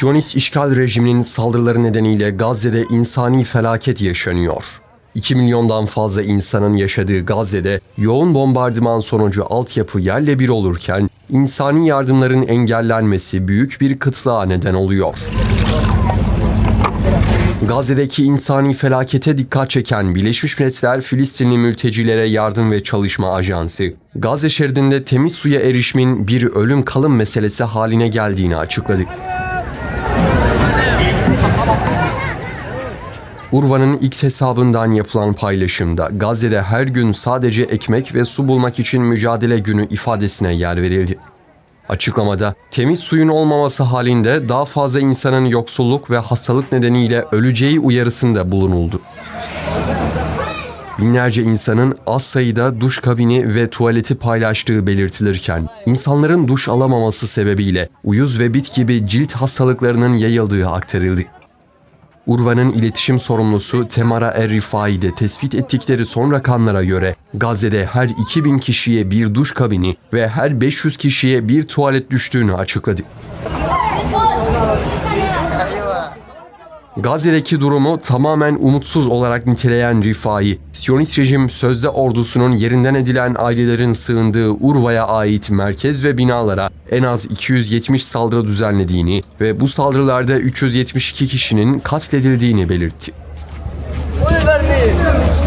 Siyonist işgal rejiminin saldırıları nedeniyle Gazze'de insani felaket yaşanıyor. 2 milyondan fazla insanın yaşadığı Gazze'de yoğun bombardıman sonucu altyapı yerle bir olurken insani yardımların engellenmesi büyük bir kıtlığa neden oluyor. Gazze'deki insani felakete dikkat çeken Birleşmiş Milletler Filistinli Mültecilere Yardım ve Çalışma Ajansı, Gazze şeridinde temiz suya erişimin bir ölüm kalım meselesi haline geldiğini açıkladı. Urva'nın X hesabından yapılan paylaşımda Gazze'de her gün sadece ekmek ve su bulmak için mücadele günü ifadesine yer verildi. Açıklamada temiz suyun olmaması halinde daha fazla insanın yoksulluk ve hastalık nedeniyle öleceği uyarısında bulunuldu. Binlerce insanın az sayıda duş kabini ve tuvaleti paylaştığı belirtilirken, insanların duş alamaması sebebiyle uyuz ve bit gibi cilt hastalıklarının yayıldığı aktarıldı. Urva'nın iletişim sorumlusu Temara Er-Rifai tespit ettikleri son rakamlara göre Gazze'de her 2000 kişiye bir duş kabini ve her 500 kişiye bir tuvalet düştüğünü açıkladı. Gazze'deki durumu tamamen umutsuz olarak niteleyen Rifai, Siyonist rejim sözde ordusunun yerinden edilen ailelerin sığındığı Urva'ya ait merkez ve binalara en az 270 saldırı düzenlediğini ve bu saldırılarda 372 kişinin katledildiğini belirtti. Oy vermeyin.